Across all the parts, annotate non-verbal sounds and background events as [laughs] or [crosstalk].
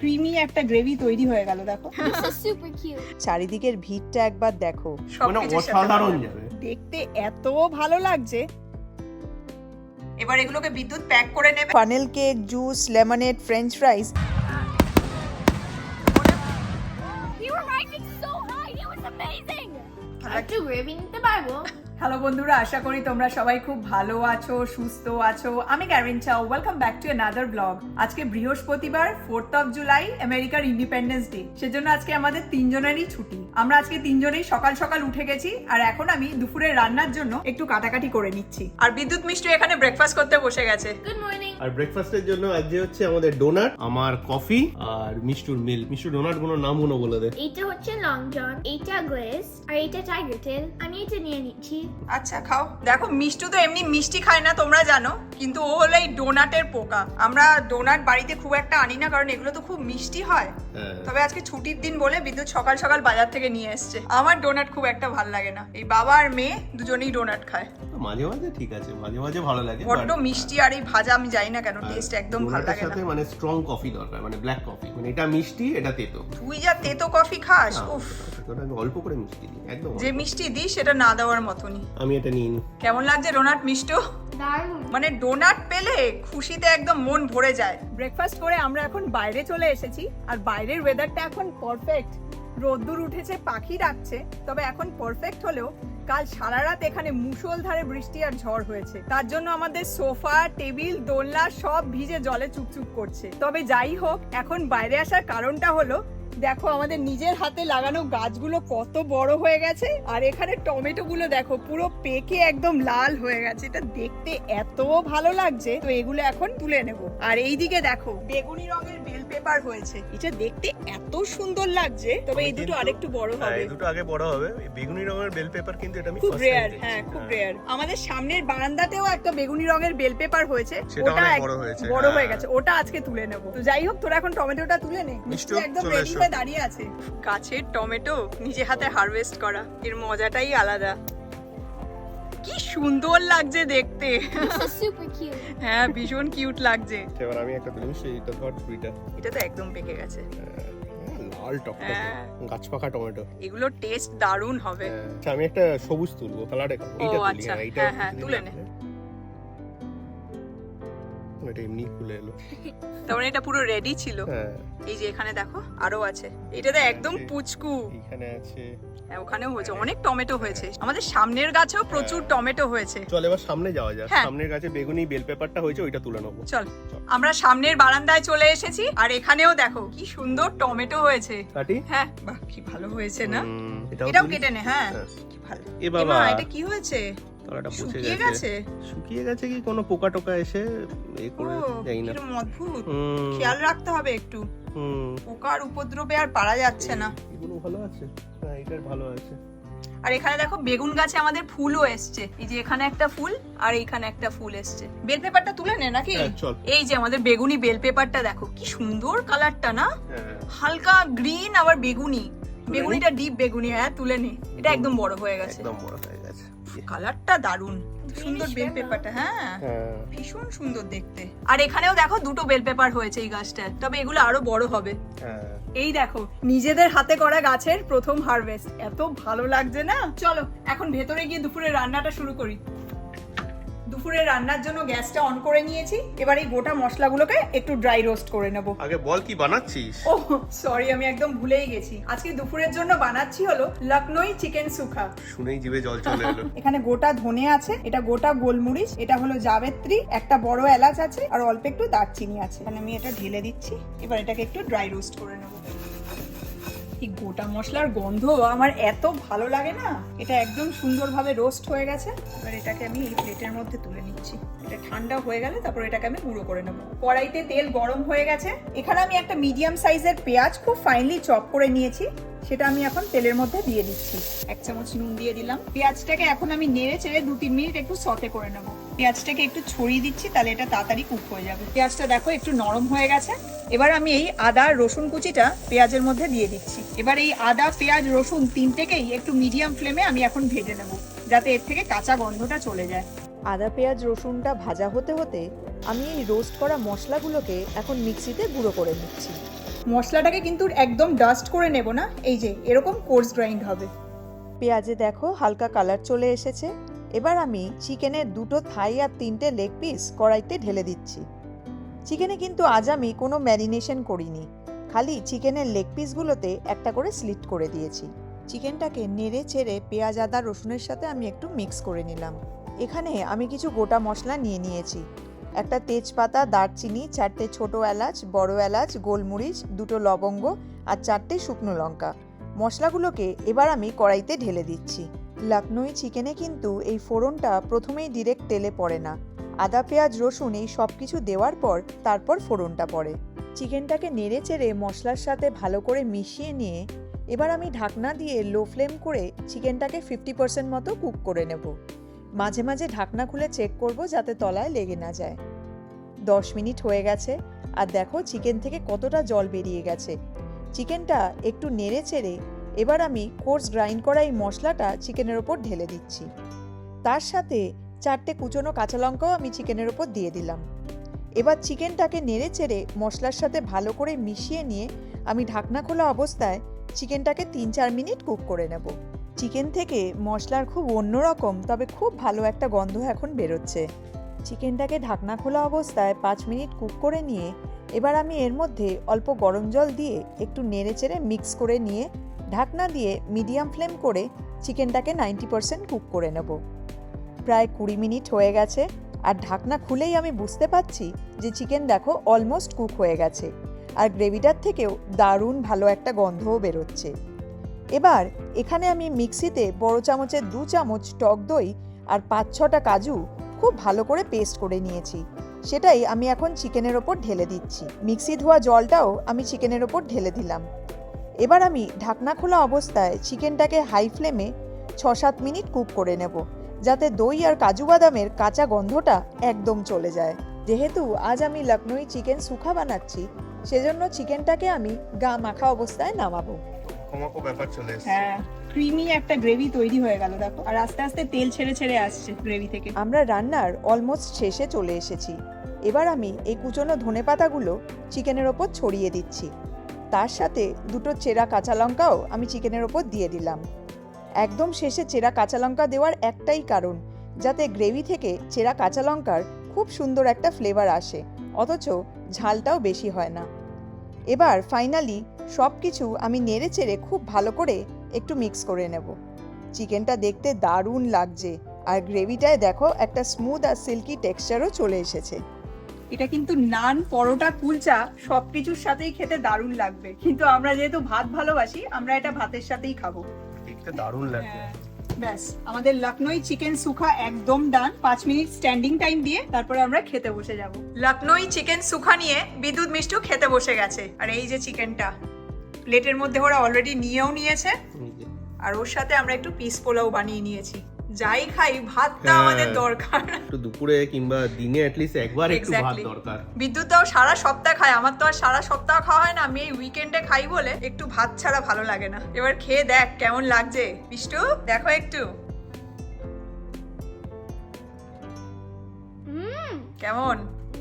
Creamy একটা gravy তৈরি হয়ে গেল দেখো। [laughs] চারিদিকের ভিড়টা একবার দেখো। মানে অসাধারণ যাবে। দেখতে এত ভালো লাগছে। এবার এগুলোকে বিদ্যুৎ প্যাক করে নেবে। Funnel cake juice lemonade French fries We were rising so high. It was amazing. [laughs] Hello বন্ধুরা, আশা করি তোমরা সবাই খুব ভালো আছো, সুস্থ আছো। আমি Karin Chao welcome back to another blog আজকে বৃহস্পতিবার ফোর্থ অফ জুলাই আমেরিকার ইন্ডিপেন্ডেন্স ডে সেজন্য আজকে আমাদের তিনজনেরই ছুটি। আমরা আজকে তিনজনেই সকাল সকাল উঠে গেছি আর এখন আমি দুপুরে রান্নার জন্য একটু কাটাকাটি করে নিচ্ছি। আর বিদ্যুৎ মিষ্টি এখানে ব্রেকফাস্ট করতে বসে গেছে। গুড মর্নিং আর ব্রেকফাস্টের জন্য আজকে হচ্ছে আমাদের ডোনাট আমার কফি আর মিষ্টুর মিল মিষ্টুর ডোনাটগুলোর নামগুলো বলে দে। এইটা হচ্ছে লং জন এইটা গ্লেস আর এইটা টাইগার টেল আমি এটা নিয়ে নিচ্ছি। আচ্ছা খাও। দেখো মিষ্টু তো এমনি মিষ্টি খায় না তোমরা জানো কিন্তু ও হলো এই ডোনাটের পোকা। আমরা ডোনাট বাড়িতে খুব একটা আনি না কারণ এগুলো তো খুব মিষ্টি হয়। হ্যাঁ। তবে আজকে ছুটির দিন বলে বিদ্যুৎ সকাল সকাল বাজার থেকে নিয়ে এসছে। আমার ডোনাট খুব একটা ভালো লাগে না। এই বাবা আর মেয়ে দুজনেই ডোনাট খায়। মাঝে মাঝে ঠিক আছে মাঝে মাঝে ভালো লাগে বড্ড মিষ্টি আর এই ভাজা আমি জানি না কেন টেস্ট একদম ভালো লাগে না। মানে স্ট্রং কফি দরকার মানে ব্ল্যাক কফি মানে এটা মিষ্টি এটা তেতো। তুই যা তেতো কফি খাস উফ। অল্প করে মিষ্টি দিই একদম যে মিষ্টি দিই সেটা না দেওয়ার মতনই। আমি এটা নিয়ে নিই কেমন লাগছে ডোনাট মিষ্টু? মানে ডোনাট পেলে খুশিতে একদম মন ভরে যায়। ব্রেকফাস্ট করে আমরা এখন বাইরে চলে এসেছি আর বাইরের ওয়েদারটা এখন পারফেক্ট রোদ্দুর উঠেছে, পাখি ডাকছে, তবে এখন পারফেক্ট হলেও কাল সারা রাত এখানে মুষলধারে বৃষ্টি আর ঝড় হয়েছে। তার জন্য আমাদের সোফা, টেবিল, দোলনা সব ভিজে জলে চুপচুপ করছে। তবে যাই হোক, এখন বাইরে আসার কারণটা হলো দেখো আমাদের নিজের হাতে লাগানো গাছগুলো কত বড় হয়ে গেছে আর এখানে টমেটো গুলো দেখো পুরো পেকে একদম লাল হয়ে গেছে। এটা দেখতে এত ভালো লাগছে। তো এগুলো এখন তুলে নেব। আর এইদিকে দেখো বেগুনি রঙের বেল পেপার হয়েছে। এটা দেখতে এত সুন্দর লাগছে। তবে এই দুটো আরেকটু বড় হ্যাঁ, হবে। এই দুটো আগে বড় হবে। বেগুনি রঙের বেল পেপার কিন্তু এটা আমি খুব রেয়ার হ্যাঁ খুব রেয়ার আমাদের সামনের বারান্দাতেও একটা বেগুনি রঙের বেল পেপার হয়েছে। ওটা বড় হয়ে হ্যাঁ। গেছে। ওটা আজকে তুলে নেব। তো যাই হোক তোরা এখন টমেটোটা তুলে নে। একদম রেডি। হয়ে দাঁড়িয়ে আছে। গাছের টমেটো নিজে হাতে হারভেস্ট করা এর মজাটাই আলাদা। কি সুন্দর লাগছে দেখতে. হ্যাঁ ভীষণ কিউট লাগছে। এবার আমি একটা তুলি সেইটা ধর দুইটা। এটা তো একদম পেকে গেছে। হ্যাঁ, লাল টকটকে হ্যাঁ। গাছ পাকা টমেটো। এগুলো টেস্ট দারুণ হবে। হ্যাঁ, আচ্ছা আমি একটা সবুজ তুলবো কালারে এইটা তুলি আচ্ছা, হ্যাঁ এইটা হ্যাঁ, হ্যাঁ, তুলি। তুলে না। এটা এমনি খুলে এলো। মানে এটা পুরো রেডি ছিল। হ্যাঁ। এই যে এখানে দেখো আরও আছে। এটাতে একদম পুচকু। এইখানে আছে। হ্যাঁ, ওখানেও হয়েছে। অনেক টমেটো হয়েছে। আমাদের সামনের গাছেও প্রচুর টমেটো হয়েছে। চল এবার সামনে যাওয়া যাক। হ্যাঁ। সামনের গাছে বেগুনি বেল পেপারটা হয়েছে ওইটা তুলে নেব। চল। আমরা সামনের বারান্দায় চলে এসেছি আর এখানেও দেখো কি সুন্দর টমেটো হয়েছে। কাটি হ্যাঁ বাহ কি ভালো হয়েছে না? এটাও কেটে নে হ্যাঁ। হ্যাঁ। কি ভালো। এ বাবা। এটা কি হয়েছে? পচে গেছে। শুকিয়ে গেছে কি? কোনো পোকা টোকা এসে এ করে যাই না। অদ্ভুত। খেয়াল রাখতে হবে একটু। পোকার উপদ্রবে আর পারা যাচ্ছে না। এগুলো ভালো আছে? হ্যাঁ এটার ভালো আছে। আর এখানে দেখো বেগুন গাছে আমাদের ফুলও এসছে। এই যে এখানে একটা ফুল আর এইখানে একটা ফুল এসছে। বেল পেপারটা তুলে নে নাকি? হ্যাঁ, এই যে আমাদের বেগুনি বেল পেপারটা দেখো কি সুন্দর কালারটা না? হ্যাঁ। হালকা গ্রিন আবার বেগুনি। বেগুনিটা ডিপ বেগুনি হ্যাঁ তুলে নে। এটা একদম বড় হয়ে গেছে। একদম বড় হয়ে গেছে কালারটা দারুণ সুন্দর বেল পেপারটা হ্যাঁ। হ্যাঁ। ভীষণ সুন্দর দেখতে। আর এখানেও দেখো দুটো বেল পেপার হয়েছে এই গাছটা তবে এগুলো আরও বড় হবে। হ্যাঁ। এই দেখো নিজেদের হাতে করা গাছের প্রথম হারভেস্ট এত ভালো লাগছে না? চলো এখন ভেতরে গিয়ে দুপুরে রান্নাটা শুরু করি। দুপুরে রান্নার জন্য গ্যাসটা অন করে নিয়েছি। এবার এই গোটা মশলাগুলোকে একটু ড্রাই রোস্ট করে নেব। আগে বল কি বানাচ্ছিস? ও সরি আমি একদম ভুলেই গেছি। আজকে দুপুরের জন্য বানাচ্ছি হলো লখনই চিকেন সুখা। শুনেই জিভে জল চলে এলো। [laughs] এখানে গোটা ধনে আছে এটা গোটা গোলমরিচ এটা হলো জাবেত্রী একটা বড় এলাচ আছে আর অল্প একটু দারচিনি আছে। এখানে আমি এটা ঢেলে দিচ্ছি এবার এটাকে একটু ড্রাই রোস্ট করে নেব। এই গোটা মশলার গন্ধ আমার এত ভালো লাগে না। এটা একদম সুন্দরভাবে রোস্ট হয়ে গেছে। এবার এটাকে আমি এই প্লেটের মধ্যে তুলে নিচ্ছি। এটা ঠান্ডা হয়ে গেলে তারপর এটাকে আমি গুঁড়ো করে নেব। কড়াইতে তেল গরম হয়ে গেছে। এখানে আমি একটা মিডিয়াম সাইজের পেঁয়াজ খুব ফাইনলি চপ করে নিয়েছি। সেটা আমি এখন তেলের মধ্যে দিয়ে দিচ্ছি। এক চামচ নুন দিয়ে দিলাম। পেঁয়াজটাকে এখন আমি নেড়ে চেড়ে দু তিন মিনিট একটু সতে করে নেব। পেঁয়াজটাকে একটু ছড়িয়ে দিচ্ছি, তাহলে এটা তাড়াতাড়ি কুক হয়ে যাবে। পেঁয়াজটা দেখো একটু নরম হয়ে গেছে। এবার আমি এই আদা রসুন কুচিটা পেঁয়াজের মধ্যে দিয়ে দিচ্ছি। এবার এই আদা, পেঁয়াজ, রসুন তিনটেকেই একটু মিডিয়াম ফ্লেমে আমি এখন ভেজে নেব, যাতে এর থেকে কাঁচা গন্ধটা চলে যায়। আদা, পেঁয়াজ, রসুনটা ভাজা হতে হতে আমি এই রোস্ট করা মশলাগুলোকে এখন মিক্সিতে গুঁড়ো করে নিচ্ছি। মশলাটাকে কিন্তু একদম ডাস্ট করে নেব না। এই যে, এরকম কোর্স গ্রাইন্ড হবে। পেঁয়াজে দেখো হালকা কালার চলে এসেছে। এবার আমি চিকেনের দুটো থাই আর তিনটে লেগ পিস কড়াইতে ঢেলে দিচ্ছি। চিকেনে কিন্তু আজ আমি কোনো ম্যারিনেশন করিনি। খালি চিকেনের লেগ পিসগুলোতে একটা করে স্লিট করে দিয়েছি। চিকেনটাকে নেড়ে চেড়ে পেঁয়াজ, আদা, রসুনের সাথে আমি একটু মিক্স করে নিলাম। এখানে আমি কিছু গোটা মশলা নিয়ে নিয়েছি। একটা তেজপাতা, দারচিনি, চারটে ছোট এলাচ, বড় এলাচ, গোলমরিচ, দুটো লবঙ্গ আর চারটে শুকনো লঙ্কা। মশলাগুলোকে এবার আমি কড়াইতে ঢেলে দিচ্ছি। লখনৌ চিকেনে কিন্তু এই ফোড়নটা প্রথমেই ডিরেক্ট তেলে পড়ে না। আদা, পেঁয়াজ, রসুন এই সব কিছু দেওয়ার পর তারপর ফোড়নটা পড়ে। চিকেনটাকে নেড়ে চেড়ে মশলার সাথে ভালো করে মিশিয়ে নিয়ে এবার আমি ঢাকনা দিয়ে লো ফ্লেম করে চিকেনটাকে ফিফটি পার্সেন্ট মতো কুক করে নেব। মাঝে মাঝে ঢাকনা খুলে চেক করব যাতে তলায় লেগে না যায়। দশ মিনিট হয়ে গেছে, আর দেখো চিকেন থেকে কতটা জল বেরিয়ে গেছে। চিকেনটা একটু নেড়ে চেড়ে এবার আমি কোর্স গ্রাইন্ড করা এই মশলাটা চিকেনের ওপর ঢেলে দিচ্ছি। তার সাথে চারটে কুচনো কাঁচা লঙ্কাও আমি চিকেনের ওপর দিয়ে দিলাম। এবার চিকেনটাকে নেড়ে চেড়ে মশলার সাথে ভালো করে মিশিয়ে নিয়ে আমি ঢাকনা খোলা অবস্থায় চিকেনটাকে তিন চার মিনিট কুক করে নেব। চিকেন থেকে মশলার খুব অন্যরকম তবে খুব ভালো একটা গন্ধ এখন বেরোচ্ছে। চিকেনটাকে ঢাকনা খোলা অবস্থায় পাঁচ মিনিট কুক করে নিয়ে, এবার আমি এর মধ্যে অল্প গরম জল দিয়ে একটু নেড়ে চেড়ে মিক্স করে নিয়ে, ঢাকনা দিয়ে মিডিয়াম ফ্লেম করে চিকেনটাকে নাইনটি পারসেন্ট কুক করে নেব। প্রায় কুড়ি মিনিট হয়ে গেছে, আর ঢাকনা খুলেই আমি বুঝতে পারছি যে চিকেন দেখো অলমোস্ট কুক হয়ে গেছে, আর গ্রেভিটার থেকেও দারুণ ভালো একটা গন্ধও বেরোচ্ছে। এবার এখানে আমি মিক্সিতে বড় চামচের দু চামচ টক দই আর পাঁচ ছটা কাজু খুব ভালো করে পেস্ট করে নিয়েছি। সেটাই আমি এখন চিকেনের ওপর ঢেলে দিচ্ছি। মিক্সি ধোয়া জলটাও আমি চিকেনের ওপর ঢেলে দিলাম। এবার আমি ঢাকনা খোলা অবস্থায় চিকেনটাকে হাই ফ্লেমে ছ সাত মিনিট কুক করে নেব, যাতে দই আর কাজু বাদামের কাঁচা গন্ধটা একদম চলে যায়। যেহেতু আজ আমি লখনৌ চিকেন সুখা বানাচ্ছি, সেজন্য চিকেনটাকে আমি গা মাখা অবস্থায় নামাবো। ব্যাপার চলে এসেছে। হ্যাঁ ক্রিমি একটা গ্রেভি তৈরি হয়ে গেল দেখো। আর আস্তে আস্তে তেল ছেড়ে ছেড়ে আসছে গ্রেভি থেকে। আমরা রান্নার অলমোস্ট শেষে চলে এসেছি। এবার আমি এই কুচনো ধনে পাতাগুলো চিকেনের ওপর ছড়িয়ে দিচ্ছি। তার সাথে দুটো চেরা কাঁচা লঙ্কাও আমি চিকেনের ওপর দিয়ে দিলাম। একদম শেষে চেরা কাঁচা লঙ্কা দেওয়ার একটাই কারণ যাতে গ্রেভি থেকে চেরা কাঁচা লঙ্কার খুব সুন্দর একটা ফ্লেভার আসে অথচ ঝালটাও বেশি হয় না। এবার ফাইনালি সব কিছু আমি নেড়ে চেড়ে খুব ভালো করে একটু মিক্স করে নেব। চিকেনটা দেখতে দারুণ লাগছে আর গ্রেভিটায় দেখো একটা স্মুথ আর সিল্কি টেক্সচারও চলে এসেছে। এটা কিন্তু নান পরোটা কুলচা সবকিছুর সাথেই খেতে দারুণ লাগবে। কিন্তু আমরা যেহেতু ভাত ভালোবাসি আমরা এটা ভাতের সাথেই খাব। দেখতে দারুণ লাগছে। ব্যাস। আমাদের লখনৌ চিকেন সুখা একদম ডান। পাঁচ মিনিট স্ট্যান্ডিং টাইম দিয়ে তারপরে আমরা খেতে বসে যাব। লখনৌ চিকেন সুখা নিয়ে বিদ্যুৎ মিষ্টু খেতে বসে গেছে। আর এই যে চিকেনটা। প্লেটের মধ্যে ওরা অলরেডি নিয়েও নিয়েছে। আর ওর সাথে আমরা একটু পিস পোলাও বানিয়ে নিয়েছি। যাই খাই ভাতটা হ্যাঁ। আমাদের দরকার। একটু দুপুরে কিংবা দিনে অ্যাটলিস্ট একবার একটু ভাত দরকার। বিদ্যুৎ দাও সারা সপ্তাহ খায় আমার তো আর সারা সপ্তাহ খাওয়া হয় না আমি এই উইকেন্ডে খাই বলে একটু ভাত ছাড়া ভালো লাগে না। এবার খেয়ে দেখ কেমন লাগছে। বিষ্টু দেখো একটু। কেমন?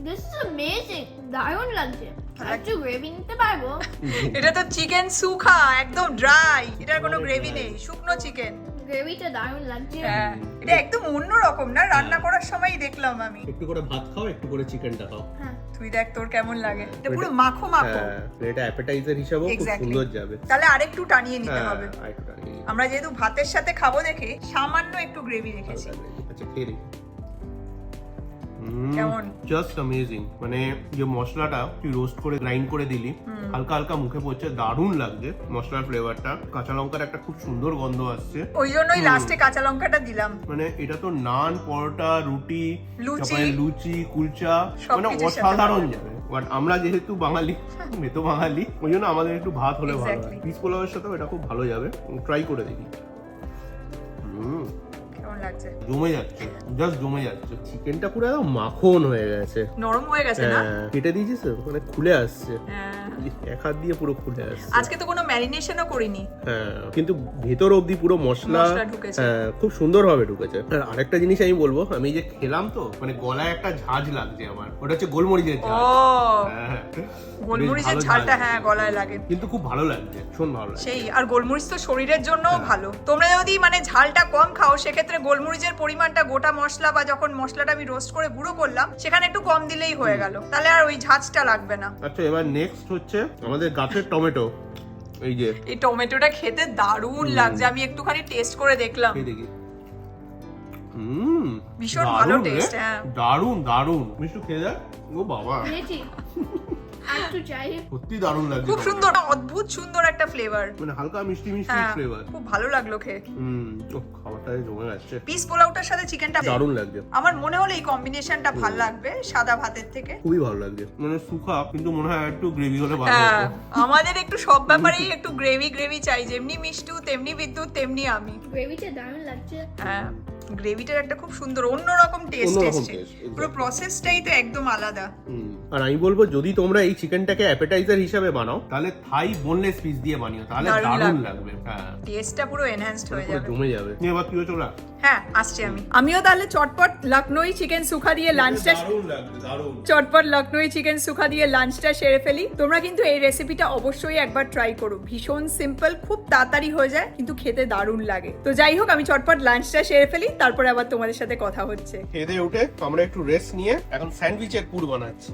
This is amazing. দারুণ লাগছে। একটু গ্রেভি নিতে পারব। [laughs] এটা তো চিকেন সুখা একদম ড্রাই এটার কোনো গ্রেভি নেই শুকনো চিকেন গ্রেভিটা দারুণ লাগছে। হ্যাঁ এটা একদম অন্য রকম না? রান্না করার সময়ই দেখলাম আমি। একটু করে ভাত খাও একটু করে চিকেনটা খাও। হ্যাঁ। তুই দেখ তোর কেমন লাগে। এটা পুরো মাখো মাখো। হ্যাঁ এটা অ্যাপেটাইজার হিসাবেও খুব সুন্দর যাবে। তাহলে আরেকটু টানিয়ে নিতে হ্যাঁ হবে। আমরা যেহেতু ভাতের সাথে খাব দেখে সামান্য একটু গ্রেভি রেখেছি। আচ্ছা খেয়ে কেমন? জাস্ট অ্যামেজিং মানে যে মশলাটা তুই রোস্ট করে গ্রাইন্ড করে দিলি হালকা হালকা মুখে পড়ছে দারুণ লাগছে মশলার ফ্লেভারটা কাঁচা লঙ্কার একটা খুব সুন্দর গন্ধ আসছে। ওই জন্যই লাস্টে কাঁচা লঙ্কাটা দিলাম। মানে এটা তো নান পরোটা রুটি লুচি। তারপরে লুচি কুলচা মানে অসাধারণ যাবে। বাট আমরা যেহেতু বাঙালি [laughs] মেতো বাঙালি ওই জন্য আমাদের একটু ভাত হলে ভালো হয়. পিস পোলাওয়ের সাথেও এটা খুব ভালো যাবে। ট্রাই করে দেখি। হুম কেমন লাগছে। জমে যাচ্ছে জাস্ট জমে যাচ্ছে। চিকেনটা পুরো একদম মাখন হয়ে গেছে। নরম হয়ে গেছে না? হ্যাঁ, কেটে দিয়েছিস মানে খুলে আসছে। হ্যাঁ। এক হাত দিয়ে পুরো খুলে আসছে। আজকে তো কোনো ম্যারিনেশনও করিনি। হ্যাঁ কিন্তু ভেতর অবধি পুরো মশলা মশলা হ্যাঁ খুব সুন্দর ভাবে ঢুকেছে। আর আরেকটা জিনিস আমি বলব আমি যে খেলাম তো মানে গলায় একটা ঝাঁজ লাগছে আমার। ওটা হচ্ছে গোলমরিচের ঝাঁজ। হ্যাঁ, গোলমরিচের ঝালটা হ্যাঁ গলায় লাগে। কিন্তু খুব ভালো লাগছে ভীষণ ভালো সেই আর গোলমরিচ তো শরীরের জন্যও হ্যাঁ। ভালো। তোমরা যদি মানে ঝালটা কম খাও সেক্ষেত্রে গোলমরিচের পরিমাণটা গোটা মশলা বা যখন মশলাটা আমি রোস্ট করে গুঁড়ো করলাম সেখানে একটু কম দিলেই হয়ে গেল। তাহলে আর ওই ঝাঁজটা লাগবে না। আচ্ছা এবার নেক্সট হচ্ছে আমাদের গাছের টমেটো এই যে এই টমেটোটা খেতে দারুণ লাগছে। আমি একটুখানি টেস্ট করে দেখলাম। হুম ভীষণ ভালো টেস্ট হ্যাঁ। দারুণ দারুণ। মিষ্টি খেয়ে দেখ। ও বাবা। সত্যি দারুণ লাগছে খুব সুন্দর অদ্ভুত সুন্দর একটা ফ্লেভার মানে হালকা মিষ্টি মিষ্টি হ্যাঁ ফ্লেভার খুব ভালো লাগল খেয়ে। হুম খাবারটা জমে যাচ্ছে পিস পোলাওটার সাথে চিকেনটা দারুণ লাগছে। আমার মনে হলো এই কম্বিনেশনটা ভালো লাগবে সাদা ভাতের থেকে। খুবই ভালো লাগছে। মানে সুখা কিন্তু মনে হয় একটু গ্রেভি হলে ভালো হ্যাঁ আমাদের একটু সব ব্যাপারেই একটু গ্রেভি গ্রেভি চাই। যেমনি মিষ্টু তেমনি বিদ্যুৎ তেমনি আমি। গ্রেভিটা দারুণ লাগছে। হ্যাঁ। গ্রেভিটার একটা খুব সুন্দর অন্যরকম টেস্ট টেস্ট এসছে. পুরো প্রসেসটাই তো একদম আলাদা হুম। আর আমি বলব যদি তোমরা এই চিকেনটাকে অ্যাপেটাইজার হিসাবে বানাও তাহলে থাই বোনলেস পিস দিয়ে বানিও তাহলে দারুণ লাগবে। হ্যাঁ টেস্টটা পুরো এনহ্যান্সড হয়ে যাবে জমে যাবে নিয়ে এবার তুইও চলা হ্যাঁ আসছি আমি। আমিও তাহলে চটপট লখনৌই চিকেন সুখা দিয়ে লাঞ্চটা চটপট লখনৌই চিকেন সুখা দিয়ে লাঞ্চটা সেরে ফেলি। তোমরা কিন্তু এই রেসিপিটা অবশ্যই একবার ট্রাই করো। ভীষণ সিম্পল খুব তাড়াতাড়ি হয়ে যায় কিন্তু খেতে দারুণ লাগে। তো যাই হোক আমি চটপট লাঞ্চটা সেরে ফেলি তারপরে আবার তোমাদের সাথে কথা হচ্ছে। দিয়ে উঠে আমরা একটু রেস্ট নিয়ে এখন স্যান্ডউইচের পুর বানাচ্ছি।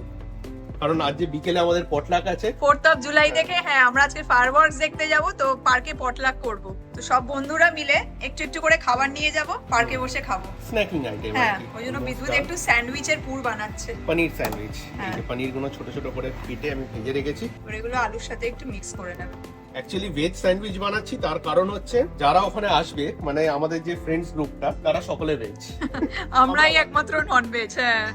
কারণ আজ যে বিকেলে আমাদের পটলাক আছে। ফোর্থ অফ জুলাই দেখে হ্যাঁ আমরা আজকে ফায়ারওয়ার্কস দেখতে যাব তো পার্কে পটলাক করব। তো সব বন্ধুরা মিলে একটু একটু করে খাবার নিয়ে যাব পার্কে বসে খাব। স্ন্যাকিং আইটেম হ্যাঁ ওই জন্য বিদ্যুৎ একটু স্যান্ডউইচের পুর বানাচ্ছে। পনির স্যান্ডউইচ। এই হ্যাঁ। যে পনিরগুলো ছোট ছোট করে কেটে আমি ভেজে রেখেছি। ওগুলো এগুলো আলুর সাথে একটু মিক্স করে নেবে। অ্যাকচুয়ালি ভেজ স্যান্ডউইচ বানাচ্ছি তার কারণ হচ্ছে যারা ওখানে আসবে মানে আমাদের যে ফ্রেন্ডস গ্রুপটা তারা সকলে ভেজ [laughs] আমরাই একমাত্র নন ভেজ হ্যাঁ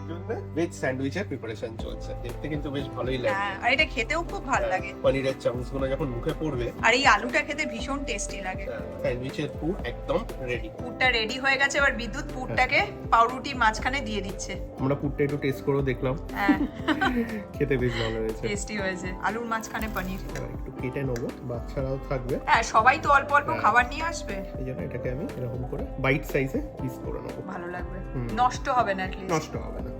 ভেজ স্যান্ডউইচের প্রিপারেশন চলছে। দেখতে কিন্তু বেশ ভালোই লাগে। হ্যাঁ আর এটা খেতেও খুব ভালো লাগে। পনিরের চামচগুলো যখন মুখে পড়বে আর এই আলুটা খেতে ভীষণ টেস্টি লাগে। স্যান্ডউইচের পুর একদম রেডি পুরটা রেডি হয়ে গেছে এবার বিদ্যুৎ পুরটাকে পাউরুটির মাঝখানে দিয়ে দিচ্ছে। আমরা পুরটা একটু টেস্ট করেও দেখলাম। হ্যাঁ। [laughs] খেতে বেশ ভালো হয়েছে। টেস্টি হয়েছে। আলুর মাঝখানে পনির। একটু কেটে নেব। বাচ্চারাও থাকবে। হ্যাঁ সবাই তো অল্প অল্প হ্যাঁ। খাবার নিয়ে আসবে। এই জন্য এটাকে আমি এরকম করে বাইট সাইজে পিস করে নেব। ভালো লাগবে। নষ্ট হবে না নষ্ট হবে না।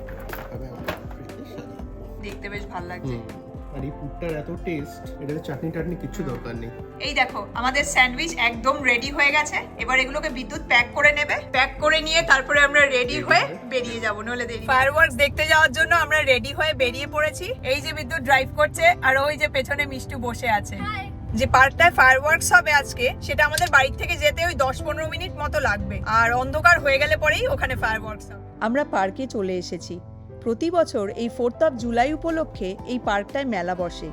দেখতে বেশ ভালো লাগছে। আর এই পুরটার এত টেস্ট এটাতে চাটনি টাটনি কিচ্ছু দরকার নেই। এই দেখো আমাদের স্যান্ডউইচ একদম রেডি হয়ে গেছে। এবার এগুলোকে বিদ্যুৎ প্যাক করে নেবে। প্যাক করে নিয়ে তারপরে আমরা রেডি হয়ে বেরিয়ে যাব নলে দেরি ফায়ারওয়ার্কস দেখতে যাওয়ার জন্য আমরা রেডি হয়ে বেরিয়ে পড়েছি। এই যে বিদ্যুৎ ড্রাইভ করছে আর ওই যে পেছনে মিষ্টু বসে আছে। Hi. যে পার্কটায় ফায়ারওয়ার্কস হবে আজকে, সেটা আমাদের বাড়ি থেকে যেতে ওই দশ পনেরো মিনিট মতো লাগবে। আর অন্ধকার হয়ে গেলে পরেই ওখানে ফায়ারওয়ার্কস হবে। আমরা পার্কে চলে এসেছি। প্রতি বছর এই ফোর্থ অফ জুলাই উপলক্ষে এই পার্কটায় মেলা বসে।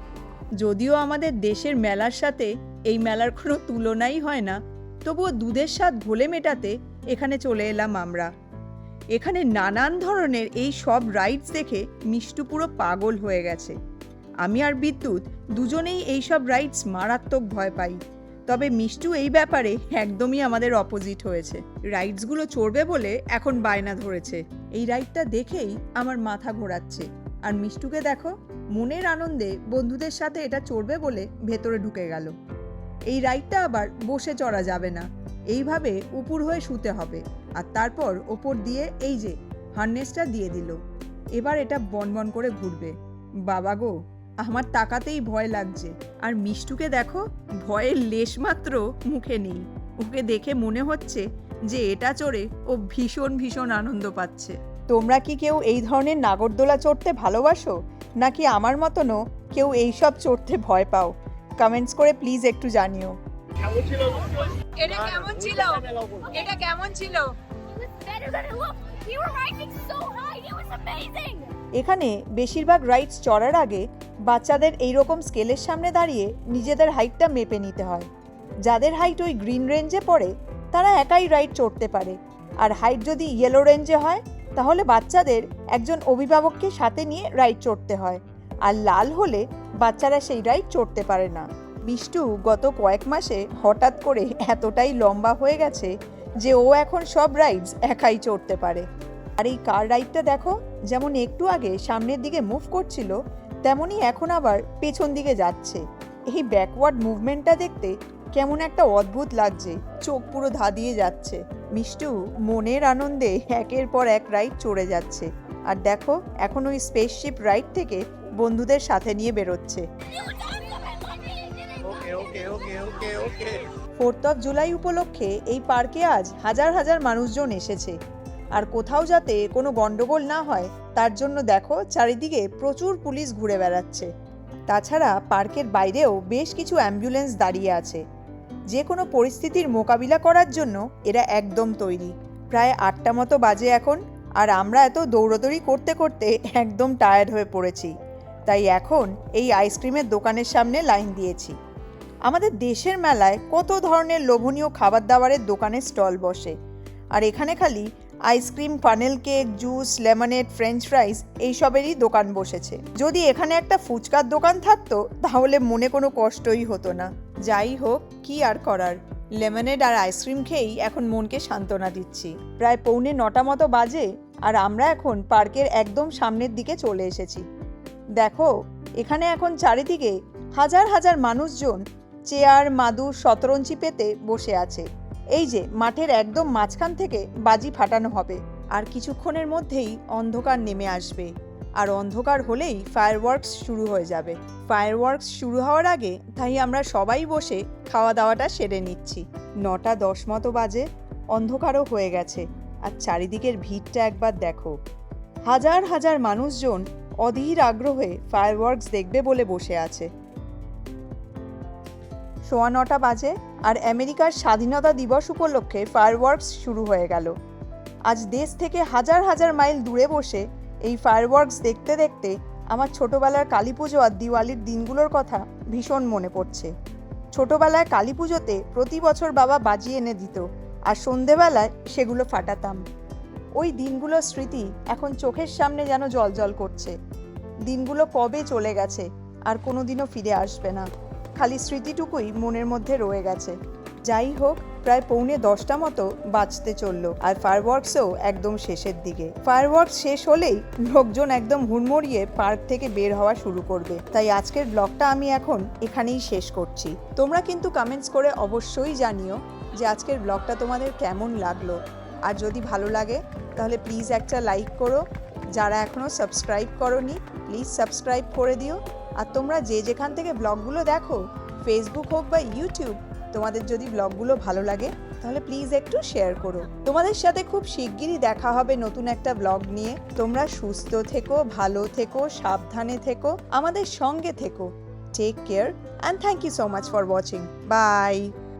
যদিও আমাদের দেশের মেলার সাথে এই মেলার কোনো তুলনাই হয় না, তবুও দুধের স্বাদ ঘোলে মেটাতে এখানে চলে এলাম আমরা। এখানে নানান ধরনের এই সব রাইডস দেখে মিষ্টু পুরো পাগল হয়ে গেছে। আমি আর বিদ্যুৎ দুজনেই এই সব রাইডস মারাত্মক ভয় পাই। তবে মিষ্টু এই ব্যাপারে একদমই আমাদের অপোজিট হয়েছে। রাইডসগুলো চড়বে বলে এখন বায়না ধরেছে। এই রাইডটা দেখেই আমার মাথা ঘোরাচ্ছে। আর মিষ্টুকে দেখো, মনের আনন্দে বন্ধুদের সাথে এটা চড়বে বলে ভেতরে ঢুকে গেল। এই রাইডটা আবার বসে চড়া যাবে না। এইভাবে উপুর হয়ে শুতে হবে। আর তারপর ওপর দিয়ে এই যে হার্নেসটা দিয়ে দিল। এবার এটা বনবন করে ঘুরবে। বাবা গো! আমার তাকাতেই ভয় লাগছে। আর মিষ্টুকে দেখো ভয়ের লেশ মাত্র মুখে নেই। ওকে দেখে মনে হচ্ছে যে এটা চড়ে ও ভীষণ ভীষণ আনন্দ পাচ্ছে। তোমরা কি কেউ এই ধরনের নাগরদোলা চড়তে ভালোবাসো? নাকি আমার মতনও কেউ এইসব চড়তে ভয় পাও? কমেন্টস করে প্লিজ একটু জানিও। এটা কেমন ছিল? এটা কেমন ছিল? It was better than it looked. We were riding so high. It was amazing. এখানে বেশিরভাগ রাইডস চড়ার আগে বাচ্চাদের এই রকম স্কেলের সামনে দাঁড়িয়ে নিজেদের হাইটটা মেপে নিতে হয়। যাদের হাইট ওই গ্রিন রেঞ্জে পড়ে, তারা একাই রাইড চড়তে পারে। আর হাইট যদি ইয়েলো রেঞ্জে হয়, তাহলে বাচ্চাদের একজন অভিভাবককে সাথে নিয়ে রাইড চড়তে হয়। আর লাল হলে বাচ্চারা সেই রাইড চড়তে পারে না। বিষ্টু গত কয়েক মাসে হঠাৎ করে এতটাই লম্বা হয়ে গেছে যে ও এখন সব রাইডস একাই চড়তে পারে। আর এই কার রাইডটা দেখো? যেমন একটু আগে সামনের দিকে মুভ করছিল তেমনই এখন আবার পেছন দিকে যাচ্ছে। এই ব্যাকওয়ার্ড মুভমেন্টটা দেখতে কেমন একটা অদ্ভুত লাগছে। চোখ পুরো ধাঁধিয়ে যাচ্ছে। মিষ্টু মনের আনন্দে একের পর এক রাইড চড়ে যাচ্ছে। আর দেখো এখন ওই স্পেসশিপ রাইড থেকে বন্ধুদের সাথে নিয়ে বেরোচ্ছে। ফোর্থ অফ জুলাই উপলক্ষে এই পার্কে আজ হাজার হাজার মানুষজন এসেছে। আর কোথাও যাতে কোনো গন্ডগোল না হয়, তার জন্য দেখো চারিদিকে প্রচুর পুলিশ ঘুরে বেড়াচ্ছে। তাছাড়া পার্কের বাইরেও বেশ কিছু অ্যাম্বুলেন্স দাঁড়িয়ে আছে। যে কোনো পরিস্থিতির মোকাবিলা করার জন্য এরা একদম তৈরি। প্রায় আটটা মতো বাজে এখন, আর আমরা এত দৌড়দৌড়ি করতে করতে একদম টায়ার্ড হয়ে পড়েছি। তাই এখন এই আইসক্রিমের দোকানের সামনে লাইন দিয়েছি। আমাদের দেশের মেলায় কত ধরনের লোভনীয় খাবার দাবারের দোকানের স্টল বসে। আর এখানে খালি ice cream funnel cake, juice, lemonade, French fries এইসবেরই দোকান বসেছে। যদি এখানে একটা ফুচকার দোকান থাকতো, তাহলে মনে কোনো কষ্টই হতো না। যাই হোক, কি আর করার? লেমনেড আর আইসক্রিম খেয়েই এখন মনকে সান্ত্বনা দিচ্ছি। প্রায় পৌনে নটা মতো বাজে, আর আমরা এখন পার্কের একদম সামনের দিকে চলে এসেছি। দেখো, এখানে এখন চারিদিকে হাজার হাজার মানুষজন চেয়ার, মাদুর শতরঞ্চি পেতে বসে আছে। এই যে মাঠের একদম মাঝখান থেকে বাজি ফাটানো হবে, আর কিছুক্ষণের মধ্যেই অন্ধকার নেমে আসবে। আর অন্ধকার হলেই ফায়ারওয়ার্কস শুরু হয়ে যাবে। ফায়ারওয়ার্কস শুরু হওয়ার আগে তাই আমরা সবাই বসে খাওয়া দাওয়াটা সেরে নিচ্ছি। নটা দশ মতো বাজে, অন্ধকারও হয়ে গেছে, আর চারিদিকের ভিড়টা একবার দেখো। হাজার হাজার মানুষজন অধীর আগ্রহে ফায়ারওয়ার্কস দেখবে বলে বসে আছে। সোয়া নটা বাজে আর আমেরিকার স্বাধীনতা দিবস উপলক্ষে ফায়ারওয়ার্কস শুরু হয়ে গেল। আজ দেশ থেকে হাজার হাজার মাইল দূরে বসে এই ফায়ারওয়ার্কস দেখতে দেখতে আমার ছোটবেলার কালী পুজো আর দিওয়ালির দিনগুলোর কথা ভীষণ মনে পড়ছে। ছোটবেলায় কালী পুজোতে প্রতি বছর বাবা বাজি এনে দিত আর সন্ধেবেলায় সেগুলো ফাটাতাম। ওই দিনগুলোর স্মৃতি এখন চোখের সামনে যেন জল করছে। দিনগুলো কবে চলে গেছে আর কোনোদিনও ফিরে আসবে না। খালি স্মৃতিটুকুই মনের মধ্যে রয়ে গেছে। যাই হোক, প্রায় পৌনে দশটা মতো বাঁচতে চলল আর ফায়ারওয়ার্কসও একদম শেষের দিকে। ফায়ারওয়ার্কস শেষ হলেই লোকজন একদম হুড়মুড়িয়ে পার্ক থেকে বের হওয়া শুরু করবে। তাই আজকের ব্লগটা আমি এখন এখানেই শেষ করছি। তোমরা কিন্তু কমেন্টস করে অবশ্যই জানিও যে আজকের ব্লগটা তোমাদের কেমন লাগল। আর যদি ভালো লাগে, তাহলে প্লিজ একটা লাইক করো। যারা এখনও সাবস্ক্রাইব করনি প্লিজ সাবস্ক্রাইব করে দিও। আর তোমরা যে যেখান থেকে ব্লগগুলো দেখো ফেসবুক হোক বা ইউটিউব তোমাদের যদি ব্লগগুলো ভালো লাগে, তাহলে প্লিজ একটু শেয়ার করো। তোমাদের সাথে খুব শিগগিরই দেখা হবে নতুন একটা ব্লগ নিয়ে। তোমরা সুস্থ থেকো, ভালো থেকো, সাবধানে থেকো, আমাদের সঙ্গে থেকো। Take care and thank you so much for watching bye